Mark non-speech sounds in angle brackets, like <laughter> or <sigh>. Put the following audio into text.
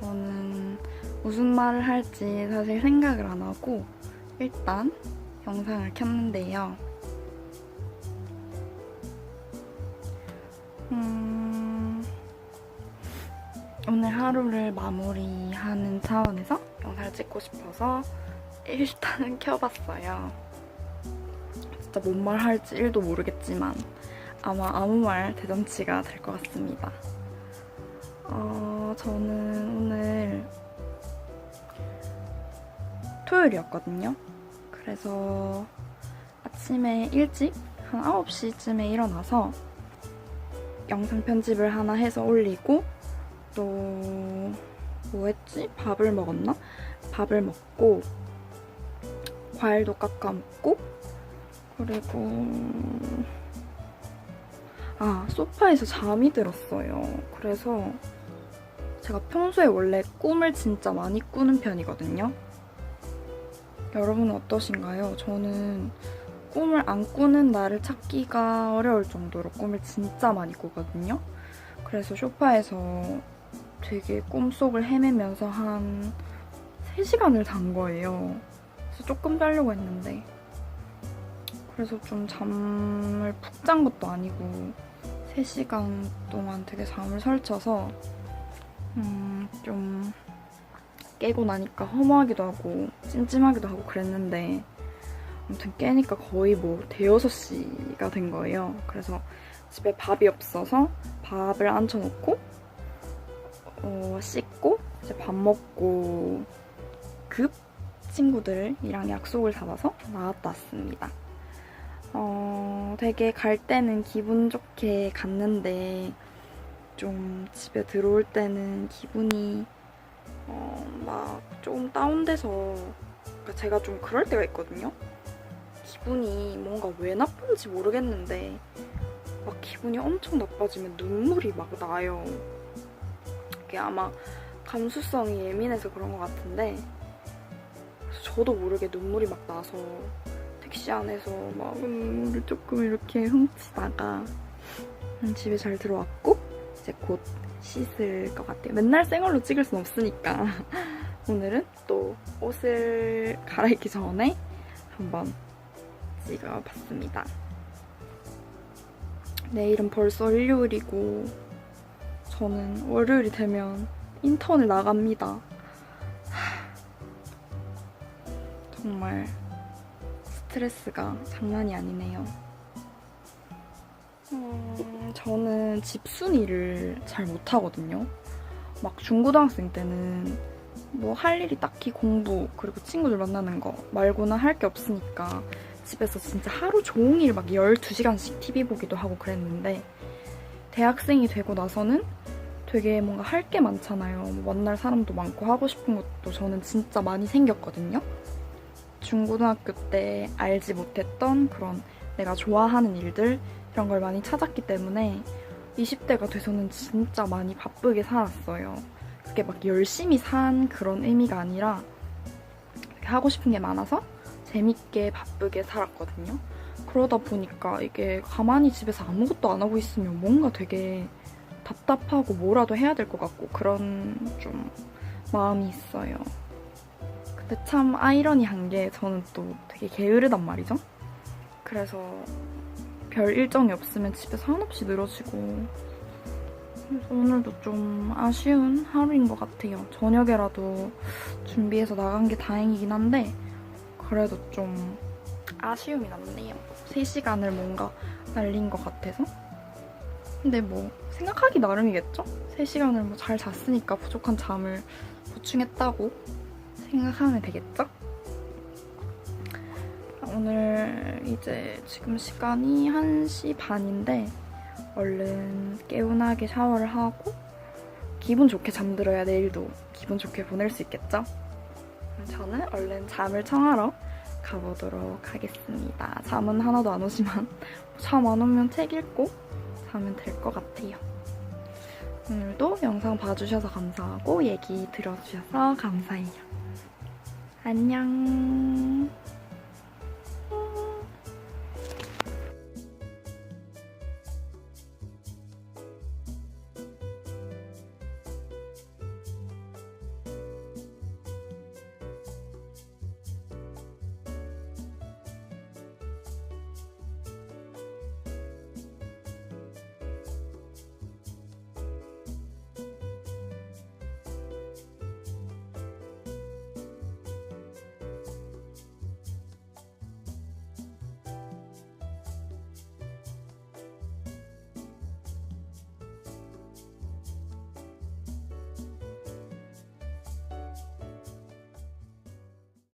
저는 무슨 말을 할지 사실 생각을 안 하고 일단 영상을 켰는데요. 음, 오늘 하루를 마무리하는 차원에서 영상을 찍고 싶어서 일단은 <laughs> 켜봤어요. 진짜 뭔 말 할지 1도 모르겠지만 아마 아무 말 대잔치가 될 것 같습니다. 어, 저는 토요일이었거든요. 그래서 아침에 일찍 한 9시쯤에 일어나서 영상 편집을 하나 해서 올리고 또 뭐 했지? 밥을 먹었나? 밥을 먹고 과일도 깎아 먹고 그리고 아 소파에서 잠이 들었어요. 그래서 제가 평소에 원래 꿈을 진짜 많이 꾸는 편이거든요. 여러분은 어떠신가요? 저는 꿈을 안 꾸는 날을 찾기가 어려울 정도로 꿈을 진짜 많이 꾸거든요. 그래서 소파에서 되게 꿈속을 헤매면서 한 3시간을 잔 거예요. 그래서 조금 자려고 했는데 그래서 좀 잠을 푹 잔 것도 아니고 3시간 동안 되게 잠을 설쳐서 음, 좀 깨고 나니까 허무하기도 하고 찜찜하기도 하고 그랬는데 아무튼 깨니까 거의 뭐 대여섯 시가 된 거예요. 그래서 집에 밥이 없어서 밥을 앉혀놓고 어, 씻고 이제 밥 먹고 급 친구들이랑 약속을 잡아서 나왔다 왔습니다. 어, 되게 갈 때는 기분 좋게 갔는데 좀 집에 들어올 때는 기분이 어, 막 조금 다운돼서 그러니까 제가 좀 그럴 때가 있거든요. 기분이 뭔가 왜 나쁜지 모르겠는데 막 기분이 엄청 나빠지면 눈물이 막 나요. 이게 아마 감수성이 예민해서 그런 것 같은데 저도 모르게 눈물이 막 나서 택시 안에서 막 눈물을 조금 이렇게 훔치다가 음, 집에 잘 들어왔고 이제 곧 씻을 것 같아요. 맨날 생얼로 찍을 순 없으니까 <laughs> 오늘은 또 옷을 갈아입기 전에 한번 찍어봤습니다. 내일은 벌써 일요일이고 저는 월요일이 되면 인턴을 나갑니다. 하, <sighs> 정말 스트레스가 장난이 아니네요. 음, 저는 집순이를 잘 못하거든요. 막 중고등학생 때는 뭐 할 일이 딱히 공부 그리고 친구들 만나는 거 말고는 할 게 없으니까 집에서 진짜 하루 종일 막 12시간씩 TV 보기도 하고 그랬는데 대학생이 되고 나서는 되게 뭔가 할 게 많잖아요. 뭐 만날 사람도 많고 하고 싶은 것도 저는 진짜 많이 생겼거든요. 중고등학교 때 알지 못했던 그런 내가 좋아하는 일들 이런 걸 많이 찾았기 때문에 20대가 돼서는 진짜 많이 바쁘게 살았어요. 그게 막 열심히 산 그런 의미가 아니라 하고 싶은 게 많아서 재밌게 바쁘게 살았거든요. 그러다 보니까 이게 가만히 집에서 아무것도 안 하고 있으면 뭔가 되게 답답하고 뭐라도 해야 될 것 같고 그런 좀 마음이 있어요. 근데 참 아이러니한 게 저는 또 되게 게으르단 말이죠. 그래서 별 일정이 없으면 집에서 한없이 늘어지고 그래서 오늘도 좀 아쉬운 하루인 것 같아요. 저녁에라도 준비해서 나간 게 다행이긴 한데 그래도 좀 아쉬움이 남네요. 3시간을 뭔가 날린 것 같아서. 근데 뭐 생각하기 나름이겠죠? 3시간을 뭐 잘 잤으니까 부족한 잠을 보충했다고 생각하면 되겠죠? 오늘 이제 지금 시간이 1시 반인데 얼른 개운하게 샤워를 하고 기분 좋게 잠들어야 내일도 기분 좋게 보낼 수 있겠죠? 저는 얼른 잠을 청하러 가보도록 하겠습니다. 잠은 하나도 안 오지만 <laughs> 잠 안 오면 책 읽고 자면 될 것 같아요. 오늘도 영상 봐주셔서 감사하고 얘기 들어주셔서 감사해요. 안녕.